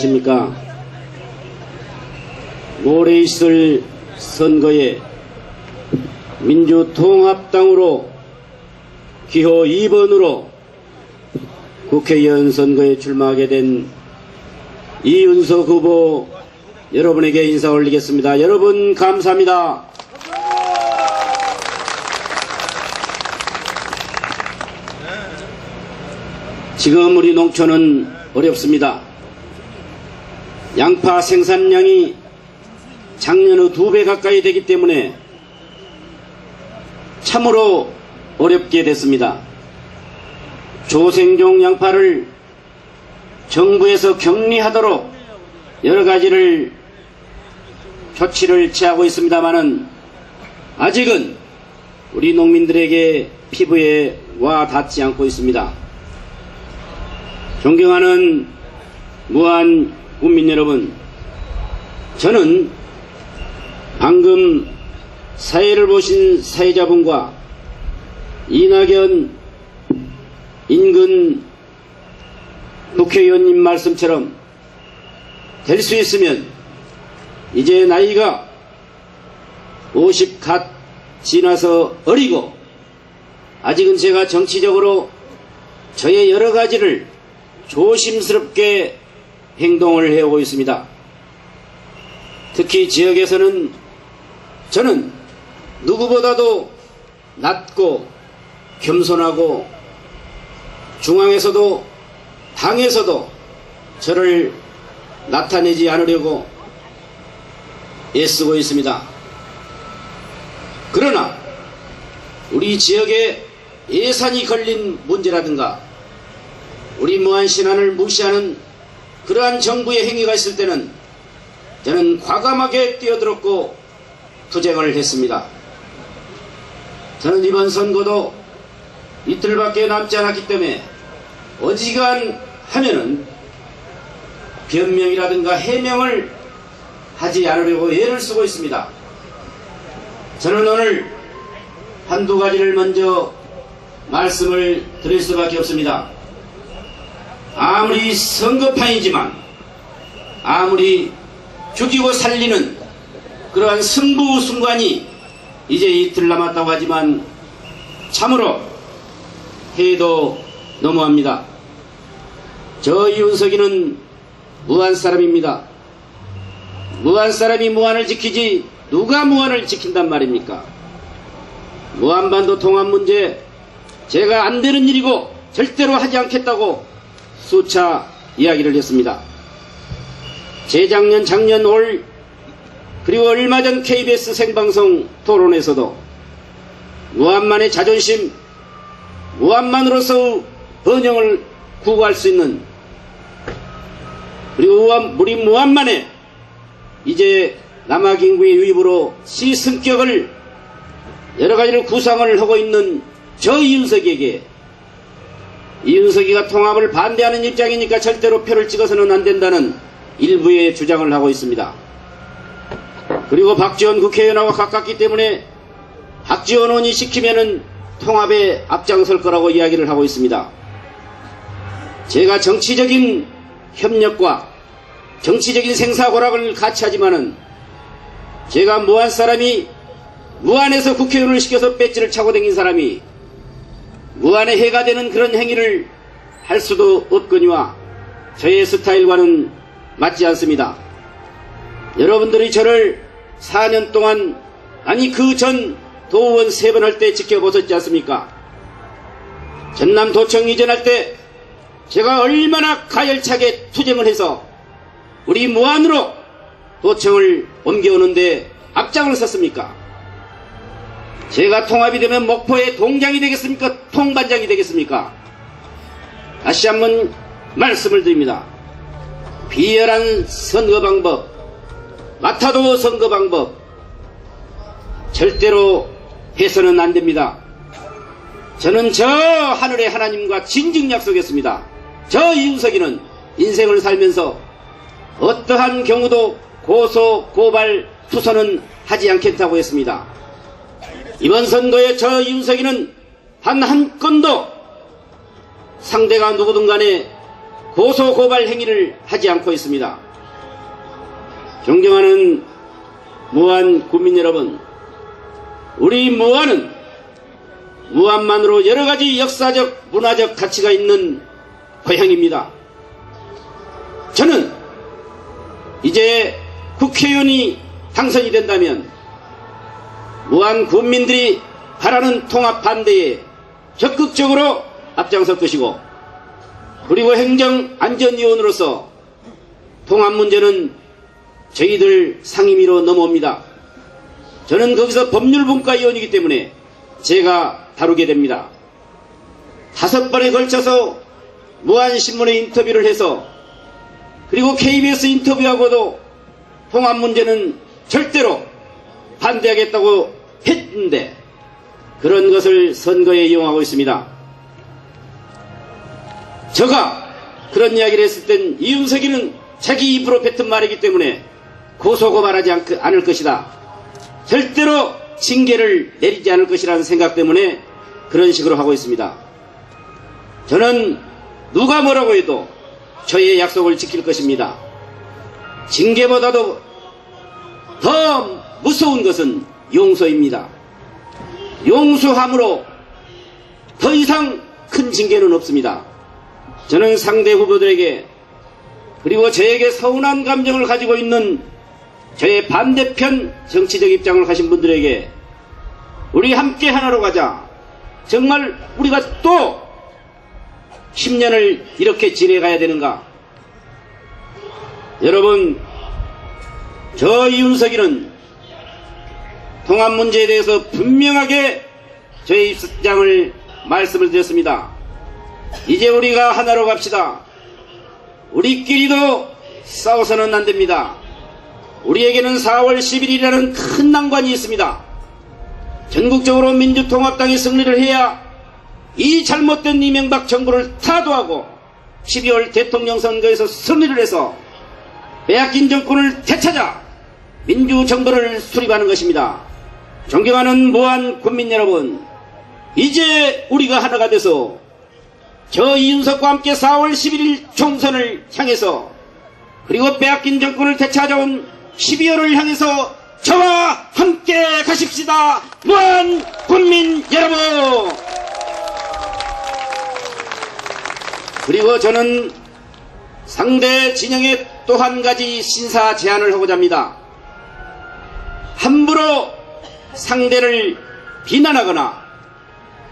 안녕하십니까. 모레 있을 선거에 민주통합당으로 기호 2번으로 국회의원 선거에 출마하게 된 이윤석 후보 여러분에게 인사 올리겠습니다. 여러분 감사합니다. 지금 우리 농촌은 어렵습니다. 양파 생산량이 작년의 두 배 가까이 되기 때문에 참으로 어렵게 됐습니다. 조생종 양파를 정부에서 격리하도록 여러 가지를 조치를 취하고 있습니다만은 아직은 우리 농민들에게 피부에 와 닿지 않고 있습니다. 존경하는 무한 국민 여러분, 저는 방금 사회를 보신 사회자분과 이낙연 인근 국회의원님 말씀처럼 될 수 있으면 이제 나이가 50갓 지나서 어리고 아직은 제가 정치적으로 저의 여러 가지를 조심스럽게 행동을 해오고 있습니다. 특히 지역에서는 저는 누구보다도 낮고 겸손하고 중앙에서도 당에서도 저를 나타내지 않으려고 애쓰고 있습니다. 그러나 우리 지역에 예산이 걸린 문제라든가 우리 무한신안을 무시하는 그러한 정부의 행위가 있을 때는 저는 과감하게 뛰어들었고 투쟁을 했습니다. 저는 이번 선거도 이틀밖에 남지 않았기 때문에 어지간 하면은 변명이라든가 해명을 하지 않으려고 애를 쓰고 있습니다. 저는 오늘 한두 가지를 먼저 말씀을 드릴 수밖에 없습니다. 아무리 선거판이지만 아무리 죽이고 살리는 그러한 승부 순간이 이제 이틀 남았다고 하지만 참으로 해도 너무합니다. 저 이윤석이는 무한 사람입니다. 무한 사람이 무한을 지키지 누가 무한을 지킨단 말입니까? 무한반도 통합 문제 제가 안 되는 일이고 절대로 하지 않겠다고 수차 이야기를 했습니다. 재작년, 작년, 올 그리고 얼마 전 KBS 생방송 토론에서도 무한만의 자존심, 무한만으로서 번영을 구구할 수 있는 그리고 우리 무한만의 이제 남학인구의 유입으로 시승격을 여러 가지를 구상을 하고 있는 저 이윤석에게 이윤석이가 통합을 반대하는 입장이니까 절대로 표를 찍어서는 안 된다는 일부의 주장을 하고 있습니다. 그리고 박지원 국회의원하고 가깝기 때문에 박지원 의원이 시키면은 통합에 앞장설 거라고 이야기를 하고 있습니다. 제가 정치적인 협력과 정치적인 생사고락을 같이 하지만은 제가 무한 사람이 무한에서 국회의원을 시켜서 배지를 차고 다닌 사람이 무한의 해가 되는 그런 행위를 할 수도 없거니와 저의 스타일과는 맞지 않습니다. 여러분들이 저를 4년 동안 아니 그 전 도의원 세 번 할 때 지켜보셨지 않습니까? 전남 도청 이전할 때 제가 얼마나 가열차게 투쟁을 해서 우리 무한으로 도청을 옮겨오는데 앞장을 섰습니까? 제가 통합이 되면 목포의 동장이 되겠습니까? 통반장이 되겠습니까? 다시 한번 말씀을 드립니다. 비열한 선거 방법, 마타도 선거 방법, 절대로 해서는 안 됩니다. 저는 저 하늘의 하나님과 진즉 약속했습니다. 저 이윤석이는 인생을 살면서 어떠한 경우도 고소, 고발, 투서는 하지 않겠다고 했습니다. 이번 선거에 저 이윤석이는 단 한 건도 상대가 누구든 간에 고소 고발 행위를 하지 않고 있습니다. 존경하는 무한 국민 여러분, 우리 무한은 무한만으로 여러 가지 역사적, 문화적 가치가 있는 고향입니다. 저는 이제 국회의원이 당선이 된다면 무한 국민들이 바라는 통합 반대에 적극적으로 앞장설 것이고 그리고 행정안전위원으로서 통합 문제는 저희들 상임위로 넘어옵니다. 저는 거기서 법률분과위원이기 때문에 제가 다루게 됩니다. 다섯 번에 걸쳐서 무한신문에 인터뷰를 해서 그리고 KBS 인터뷰하고도 통합 문제는 절대로 반대하겠다고 했는데 그런 것을 선거에 이용하고 있습니다. 저가 그런 이야기를 했을 땐 이윤석이는 자기 입으로 뱉은 말이기 때문에 고소고발하지 않- 않을 것이다. 절대로 징계를 내리지 않을 것이라는 생각 때문에 그런 식으로 하고 있습니다. 저는 누가 뭐라고 해도 저의 약속을 지킬 것입니다. 징계보다도 더 무서운 것은 용서입니다. 용서함으로 더 이상 큰 징계는 없습니다. 저는 상대 후보들에게 그리고 저에게 서운한 감정을 가지고 있는 저의 반대편 정치적 입장을 가신 분들에게 우리 함께 하나로 가자. 정말 우리가 또 10년을 이렇게 지내가야 되는가? 여러분, 저 이윤석이는 통합 문제에 대해서 분명하게 저의 입장을 말씀을 드렸습니다. 이제 우리가 하나로 갑시다. 우리끼리도 싸워서는 안 됩니다. 우리에게는 4월 10일이라는 큰 난관이 있습니다. 전국적으로 민주통합당이 승리를 해야 이 잘못된 이명박 정부를 타도하고 12월 대통령 선거에서 승리를 해서 빼앗긴 정권을 되찾아 민주정부를 수립하는 것입니다. 존경하는 무한 국민 여러분, 이제 우리가 하나가 돼서 저 이윤석과 함께 4월 11일 총선을 향해서 그리고 빼앗긴 정권을 되찾아온 12월을 향해서 저와 함께 가십시다. 무한 국민 여러분! 그리고 저는 상대 진영에 또 한 가지 신사 제안을 하고자 합니다. 함부로 상대를 비난하거나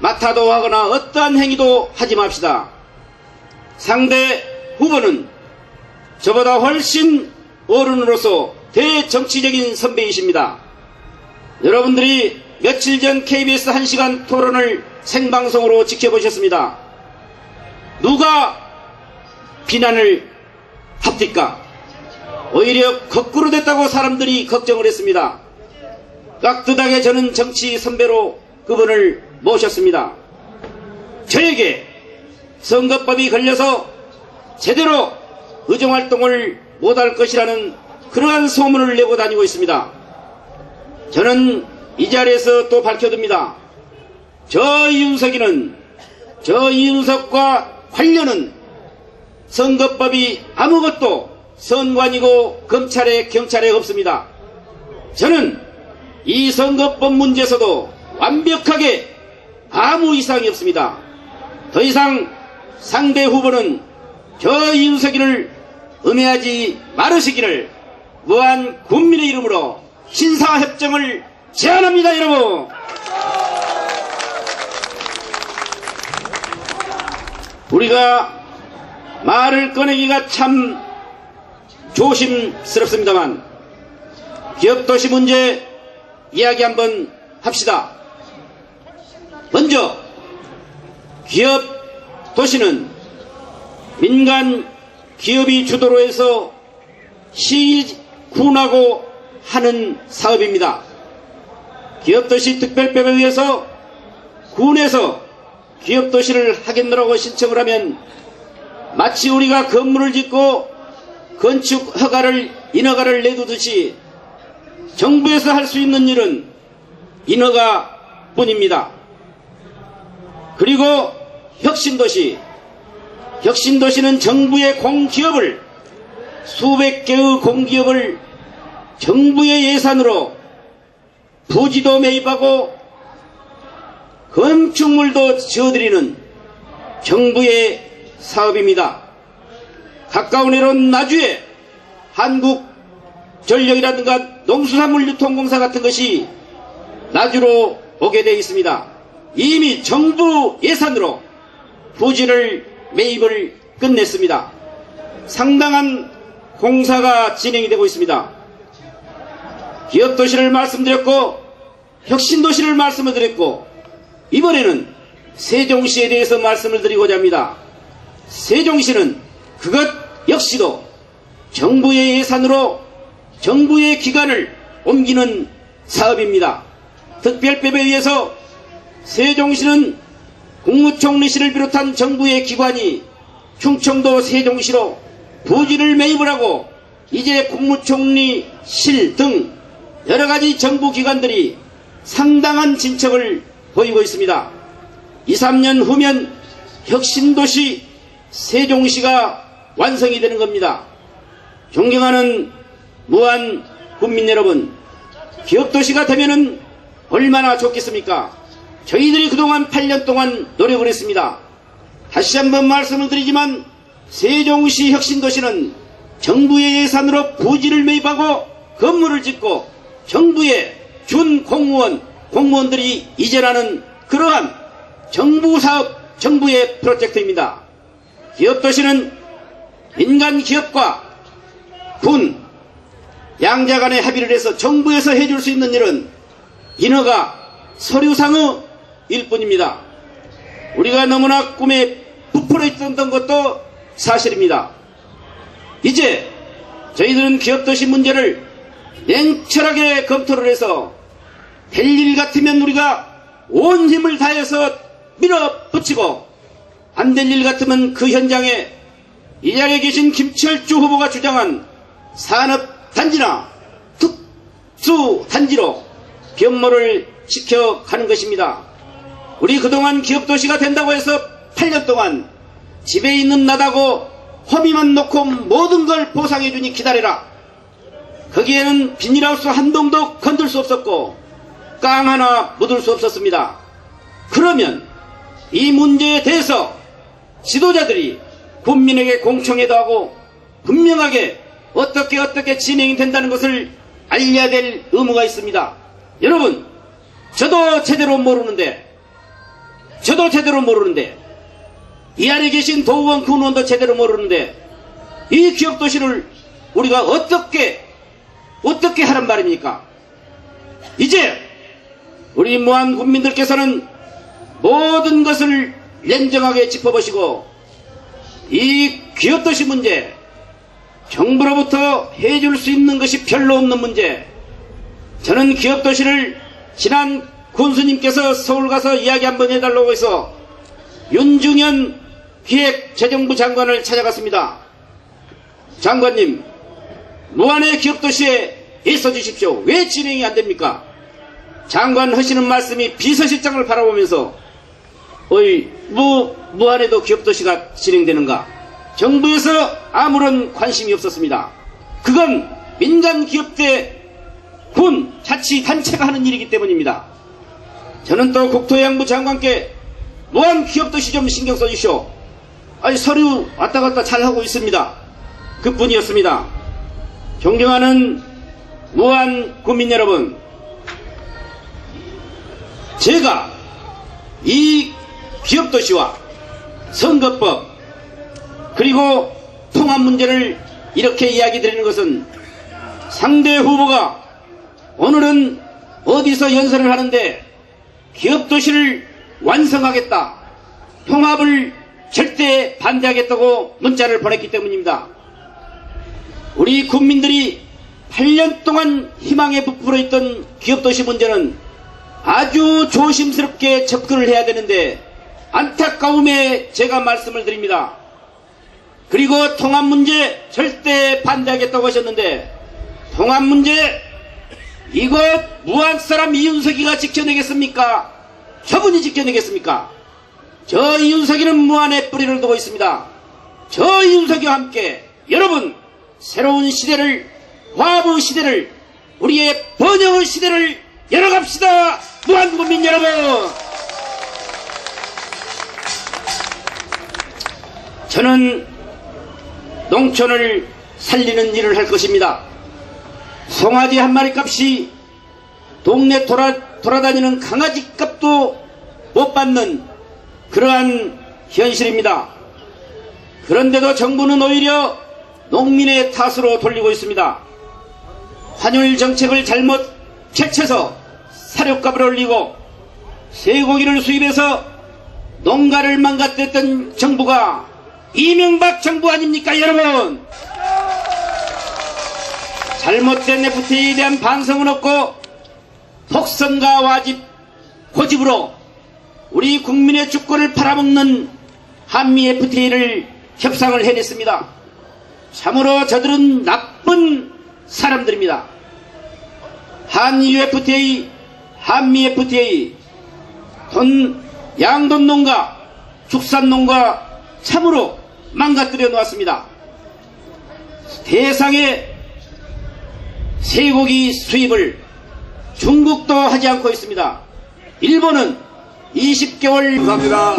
마타도하거나 어떠한 행위도 하지 맙시다. 상대 후보는 저보다 훨씬 어른으로서 대정치적인 선배이십니다. 여러분들이 며칠 전 KBS 1시간 토론을 생방송으로 지켜보셨습니다. 누가 비난을 합니까? 오히려 거꾸로 됐다고 사람들이 걱정을 했습니다. 깍두닥에 저는 정치 선배로 그분을 모셨습니다. 저에게 선거법이 걸려서 제대로 의정활동을 못할 것이라는 그러한 소문을 내고 다니고 있습니다. 저는 이 자리에서 또 밝혀둡니다. 저 이윤석이는 저 이윤석과 관련은 선거법이 아무것도 선관이고 검찰에 경찰에 없습니다. 저는 이 선거법 문제에서도 완벽하게 아무 이상이 없습니다. 더 이상 상대 후보는 저 이윤석이를 음해하지 말으시기를 무한 국민의 이름으로 신사협정을 제안합니다, 여러분. 우리가 말을 꺼내기가 참 조심스럽습니다만 기업도시 문제 이야기 한번 합시다. 먼저 기업 도시는 민간 기업이 주도로 해서 시 군하고 하는 사업입니다. 기업도시 특별법에 의해서 군에서 기업도시를 하겠노라고 신청을 하면 마치 우리가 건물을 짓고 건축 허가를 인허가를 내두듯이 정부에서 할 수 있는 일은 인허가 뿐입니다. 그리고 혁신도시 혁신도시는 정부의 공기업을 수백 개의 공기업을 정부의 예산으로 부지도 매입하고 건축물도 지어드리는 정부의 사업입니다. 가까운 해론 나주에 한국 전력이라든가 농수산물 유통공사 같은 것이 나주로 오게 되어 있습니다. 이미 정부 예산으로 부지를 매입을 끝냈습니다. 상당한 공사가 진행이 되고 있습니다. 기업도시를 말씀드렸고 혁신도시를 말씀을 드렸고 이번에는 세종시에 대해서 말씀을 드리고자 합니다. 세종시는 그것 역시도 정부의 예산으로 정부의 기관을 옮기는 사업입니다. 특별법에 의해서 세종시는 국무총리실을 비롯한 정부의 기관이 충청도 세종시로 부지를 매입을 하고 이제 국무총리실 등 여러 가지 정부 기관들이 상당한 진척을 보이고 있습니다. 2, 3년 후면 혁신도시 세종시가 완성이 되는 겁니다. 존경하는 무한 국민 여러분, 기업도시가 되면은 얼마나 좋겠습니까? 저희들이 그동안 8년 동안 노력을 했습니다. 다시 한번 말씀을 드리지만 세종시 혁신도시는 정부의 예산으로 부지를 매입하고 건물을 짓고 정부의 준 공무원, 공무원들이 이전하는 그러한 정부 사업, 정부의 프로젝트입니다. 기업도시는 민간 기업과 군, 양자 간의 합의를 해서 정부에서 해줄 수 있는 일은 인허가, 서류상의 일뿐입니다. 우리가 너무나 꿈에 부풀어 있던 것도 사실입니다. 이제 저희들은 기업도시 문제를 냉철하게 검토를 해서 될 일 같으면 우리가 온 힘을 다해서 밀어붙이고 안 될 일 같으면 그 현장에 이 자리에 계신 김철주 후보가 주장한 산업 단지나 특수 단지로 변모를 시켜가는 것입니다. 우리 그동안 기업도시가 된다고 해서 8년 동안 집에 있는 나다고 허미만 놓고 모든 걸 보상해주니 기다려라. 거기에는 비닐하우스 한 동도 건들 수 없었고 깡 하나 묻을 수 없었습니다. 그러면 이 문제에 대해서 지도자들이 국민에게 공청회도 하고 분명하게 어떻게 어떻게 진행이 된다는 것을 알려야 될 의무가 있습니다. 여러분, 저도 제대로 모르는데, 저도 제대로 모르는데, 이 안에 계신 도의원, 군원도 제대로 모르는데, 이 기업도시를 우리가 어떻게, 어떻게 하란 말입니까? 이제, 우리 무한 국민들께서는 모든 것을 냉정하게 짚어보시고, 이 기업도시 문제, 정부로부터 해줄 수 있는 것이 별로 없는 문제, 저는 기업도시를 지난 군수님께서 서울 가서 이야기 한번 해달라고 해서 윤중현 기획재정부 장관을 찾아갔습니다. 장관님, 무한의 기업도시에 있어 주십시오. 왜 진행이 안 됩니까? 장관 하시는 말씀이 비서실장을 바라보면서 어이, 뭐, 무한에도 기업도시가 진행되는가? 정부에서 아무런 관심이 없었습니다. 그건 민간 기업대 군, 자치, 단체가 하는 일이기 때문입니다. 저는 또 국토해양부 장관께 무한 기업도시 좀 신경 써주시오. 아니, 서류 왔다 갔다 잘 하고 있습니다. 그 뿐이었습니다. 존경하는 무한 국민 여러분, 제가 이 기업도시와 선거법 그리고 통합 문제를 이렇게 이야기 드리는 것은 상대 후보가 오늘은 어디서 연설을 하는데 기업 도시를 완성하겠다 통합을 절대 반대하겠다고 문자를 보냈기 때문입니다. 우리 국민들이 8년 동안 희망에 부풀어 있던 기업 도시 문제는 아주 조심스럽게 접근을 해야 되는데 안타까움에 제가 말씀을 드립니다. 그리고 통합 문제 절대 반대하겠다고 하셨는데 통합 문제 이거 무한 사람 이윤석이가 지켜내겠습니까? 저분이 지켜내겠습니까? 저 이윤석이는 무한의 뿌리를 두고 있습니다. 저 이준석이와 함께 여러분 새로운 시대를 화부 시대를 우리의 번영의 시대를 열어갑시다 무한국민 여러분 저는 농촌을 살리는 일을 할 것입니다 송아지 한 마리 값이 동네 돌아, 돌아다니는 강아지 값도 못 받는 그러한 현실입니다. 그런데도 정부는 오히려 농민의 탓으로 돌리고 있습니다. 환율 정책을 잘못 캐쳐서 사료값을 올리고 쇠고기를 수입해서 농가를 망가뜨렸던 정부가 이명박 정부 아닙니까 여러분? 잘못된 FTA에 대한 반성은 없고 독선과 와집 고집으로 우리 국민의 주권을 팔아먹는 한미 FTA를 협상을 해냈습니다. 참으로 저들은 나쁜 사람들입니다. 한유 FTA, 한미 FTA, 돈, 양돈 농가, 축산 농가 참으로 망가뜨려 놓았습니다. 대상의 쇠고기 수입을 중국도 하지 않고 있습니다. 일본은 20개월 감사합니다.